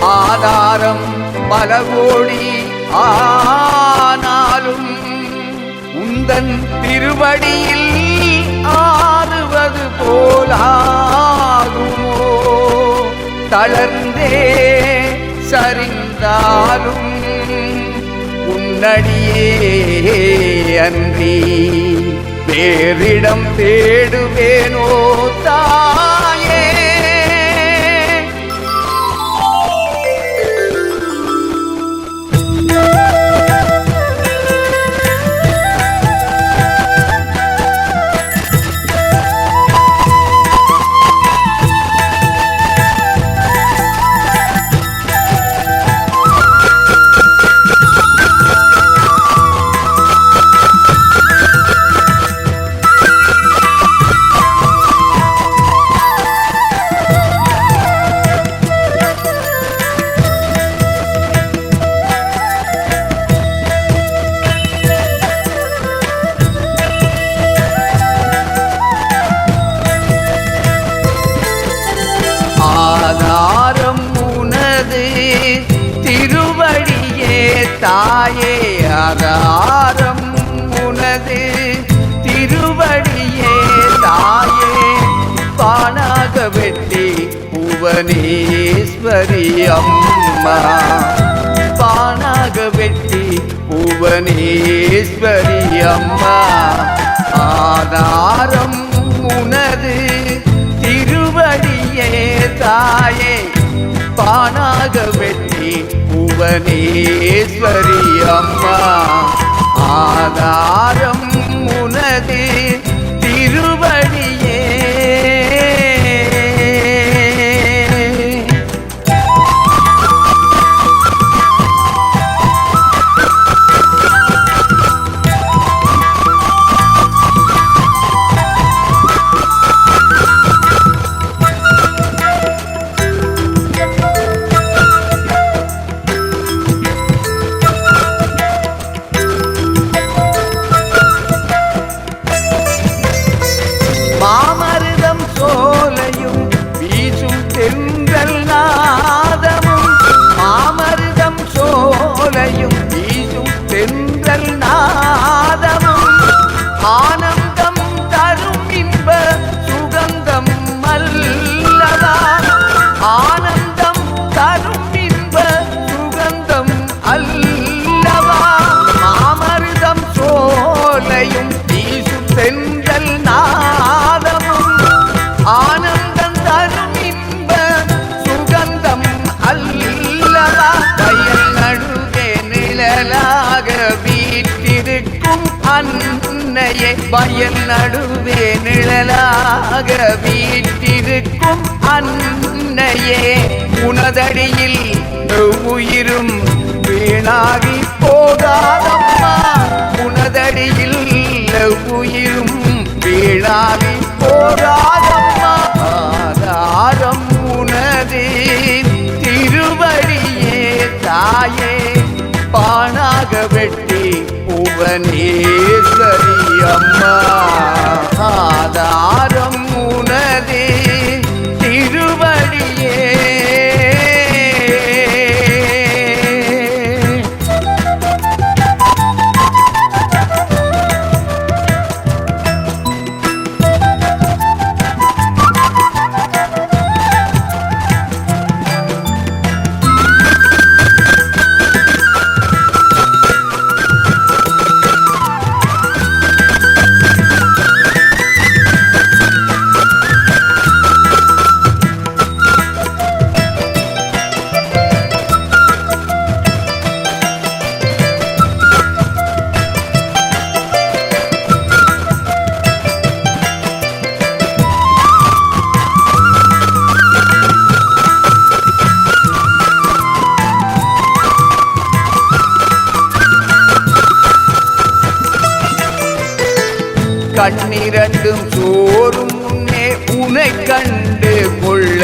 ஆதாரம் பல கோடி ஆனாலும் உந்தன் திருவடியில் ஆடுவது போலாகுமோ? தளர்ந்தே சரிந்தாலும் உன்னடியே அன்றி வேறிடம் தேடுவேனோ? தாயே ஆதாரம் உனது திருவடியே தாயே. பானாக வெட்டி புவனேஸ்வரி அம்மா. பானாக வெட்டி புவனேஸ்வரி அம்மா. பானாக புவனேஸ்வரி அம்மா ஆதாரம் உனதே அன்னையே உனதடியில் உயிரும் வீணாகி போகாதம்மா. உனதடியில் உயிரும் வீணாகி போகாதம்மா. ஆதாரம் உனது திருவடியே தாயே. பானாக வெட்டி புவனேஸ்வரி அம்மா. இரண்டும் சோறும் முன்னே உனை கண்டு கொள்ள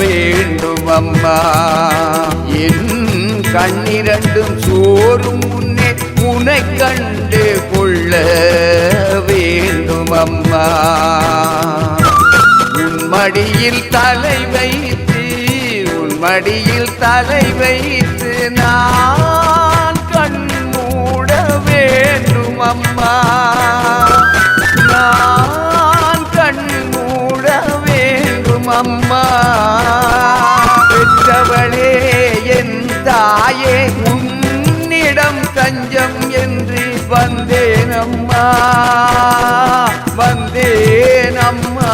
வேண்டும் அம்மா என் கண்ணிரண்டும் சோறும் முன்னே உனை கண்டு கொள்ள வேண்டும் அம்மா உன் மடியில் தலை வைத்து உன் மடியில் தலை வைத்து நான் கண் மூட வேண்டும் அம்மா அம்மா பெற்றவளே என் தாயே உன்னிடம் தஞ்சம் என்று வந்தேன் அம்மா வந்தேன் அம்மா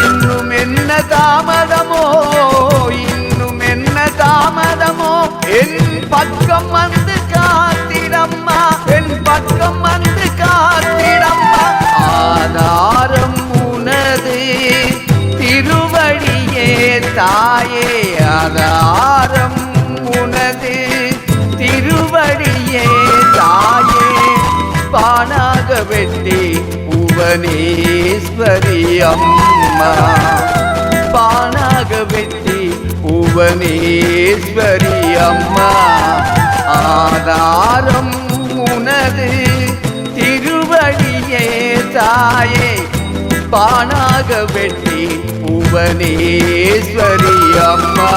இன்னும் என்ன தாமதமோ இன்னும் என்ன தாமதமோ என் பக்கம் வந்து பெட்டி புவனேஸ்வரி அம்மா. பானாக வெட்டி புவனேஸ்வரி அம்மா. ஆதாரம் உனது திருவடியே தாயே. பானாக வெட்டி புவனேஸ்வரி அம்மா.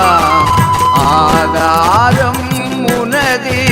ஆதாரம் உனதே